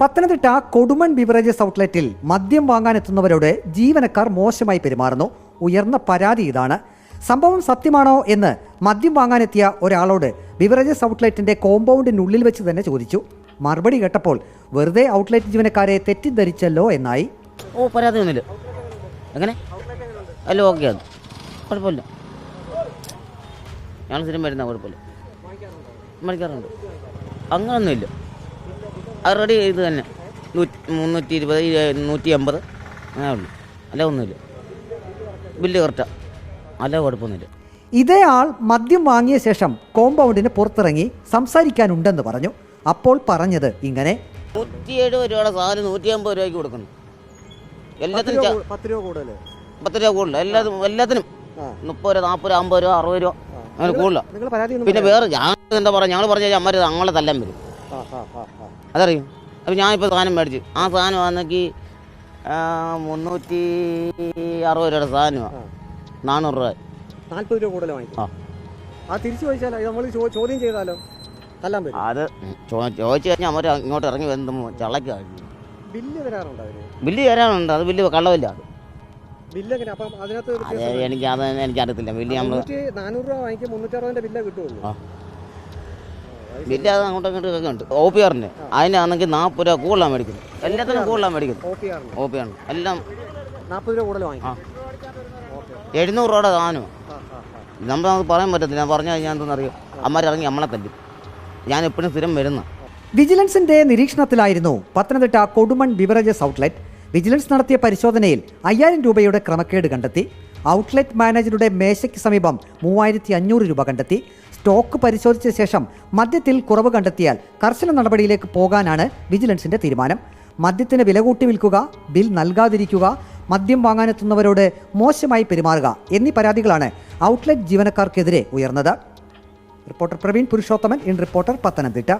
Pathanamthitta Kodumon beverages ഔട്ട്ലെറ്റിൽ മദ്യം വാങ്ങാനെത്തുന്നവരോട് ജീവനക്കാർ മോശമായി പെരുമാറുന്നു. ഉയർന്ന പരാതി ഇതാണ്. സംഭവം സത്യമാണോ എന്ന് മദ്യം വാങ്ങാനെത്തിയ ഒരാളോട് ബിവറേജസ് ഔട്ട്ലെറ്റിന്റെ കോമ്പൗണ്ടിനുള്ളിൽ വെച്ച് തന്നെ ചോദിച്ചു. മറുപടി കേട്ടപ്പോൾ വെറുതെ ഔട്ട്ലെറ്റ് ജീവനക്കാരെ തെറ്റിദ്ധരിച്ചല്ലോ എന്നായി. ഓ പരാതി ഒന്നുമില്ല എങ്ങനെ? അല്ല ഓക്കെ കുഴപ്പമില്ല. ഞങ്ങൾ സ്ഥിരം വരുന്ന കുഴപ്പമില്ല. മരിക്കാറുണ്ട് അങ്ങനൊന്നുമില്ല. റെഡി ഇത് തന്നെ. നൂറ്റി മുന്നൂറ്റി ഇരുപത് നൂറ്റി അമ്പത് അങ്ങനെ ഉള്ളു. അല്ല ഒന്നുമില്ല. ബില്ല് കറക്റ്റാണ് അല്ല കുഴപ്പമൊന്നുമില്ല. ഇതേ ആൾ മദ്യം വാങ്ങിയ ശേഷം കോമ്പൗണ്ടിന് പുറത്തിറങ്ങി സംസാരിക്കാനുണ്ടെന്ന് പറഞ്ഞു. അപ്പോൾ പറഞ്ഞത് ഇങ്ങനെ. നൂറ്റി എഴുപത് രൂപയുടെ സാധനം നൂറ്റി അമ്പത് രൂപയ്ക്ക് കൊടുക്കുന്നു. എല്ലാത്തിനും ച- പത്ത് രൂപ കൂടുതൽ പത്ത് രൂപ കൂടുതൽ. എല്ലാത്തിനും. എല്ലാത്തിനും മുപ്പത് രൂപ നാൽപ്പത് രൂപ അമ്പത് രൂപ അറുപത് രൂപ. അങ്ങനെ കൂടുതലാണ് നിങ്ങൾ പരാതി ഒന്നും പിന്നെ വേറെ ഞാൻ എന്താ പറയുക ഞങ്ങൾ പറഞ്ഞ അമ്മ ഞങ്ങളെ തല്ലാൻ വരും. അതറിയും? അപ്പം ഞാനിപ്പോൾ സാധനം മേടിച്ചു. ആ സാധനം ആണെങ്കിൽ മുന്നൂറ്റി അറുപത് രൂപയുടെ സാധനമാണ് നാനൂറ് രൂപ. നാൽപ്പത് രൂപ കൂടുതൽ വാങ്ങിക്കും ആ. ആ തിരിച്ചു ചോദിച്ചാലോ? നമ്മൾ ചോദ്യം ചെയ്താലോ? തല്ലാൻ പറ്റും. അത് ചോദിച്ചു കഴിഞ്ഞാൽ അവർ ഇങ്ങോട്ട് ഇറങ്ങി വരുന്ന ചളക്ക ബില്ല് തരാറുണ്ടോ ബില്ല് തരാനുണ്ട് അത് ബില്ല് കള്ളമില്ല അത്. എനിക്ക് അത് എനിക്കറിയത്തില്ല ബില്ല് നമ്മൾ നാനൂറ് രൂപ വാങ്ങിക്കും മുന്നൂറ്ററുപതിന്റെ ബില്ല് കിട്ടുള്ളൂ. ബില്ല് അത് അങ്ങോട്ടും ഇങ്ങോട്ടും ഒക്കെ ഉണ്ട്. ഒ പി ആറിന് അതിനാണെങ്കിൽ നാൽപ്പത് രൂപ കൂടുതലാണ് മേടിക്കുന്നത്. എല്ലാത്തിനും കൂടുതലാണ് മേടിക്കുന്നത്. ഓ പി ആറിന് ഒ പി ആണ് എല്ലാം നാൽപ്പത് രൂപ കൂടുതൽ വാങ്ങി ആ. എഴുന്നൂറ് രൂപയുടെ സാധനമാണ്. നമ്മൾ നമുക്ക് പറയാൻ പറ്റത്തില്ല. ഞാൻ പറഞ്ഞു കഴിഞ്ഞാൽ എന്തെന്നറിയോ അമ്മമാരിറങ്ങി നമ്മളെ തല്ലും. ഞാൻ എപ്പോഴും സ്ഥിരം വരുന്ന. വിജിലൻസിന്റെ നിരീക്ഷണത്തിലായിരുന്നു Pathanamthitta Kodumon beverages outlet. Vigilance നടത്തിയ പരിശോധനയിൽ അയ്യായിരം രൂപയുടെ ക്രമക്കേട് കണ്ടെത്തി. ഔട്ട്ലെറ്റ് മാനേജറുടെ മേശയ്ക്ക് സമീപം മൂവായിരത്തി അഞ്ഞൂറ് രൂപ കണ്ടെത്തി. സ്റ്റോക്ക് പരിശോധിച്ച ശേഷം മദ്യത്തിൽ കുറവ് കണ്ടെത്തിയാൽ കർശന നടപടിയിലേക്ക് പോകാനാണ് വിജിലൻസിന്റെ തീരുമാനം. മദ്യത്തിന് വില കൂട്ടി വിൽക്കുക ബിൽ നൽകാതിരിക്കുക മദ്യം വാങ്ങാനെത്തുന്നവരോട് മോശമായി പെരുമാറുക എന്നീ പരാതികളാണ് ഔട്ട്ലെറ്റ് ജീവനക്കാർക്കെതിരെ ഉയർന്നത്. Reporter Praveen Purushothaman in reporter Pathanamthitta.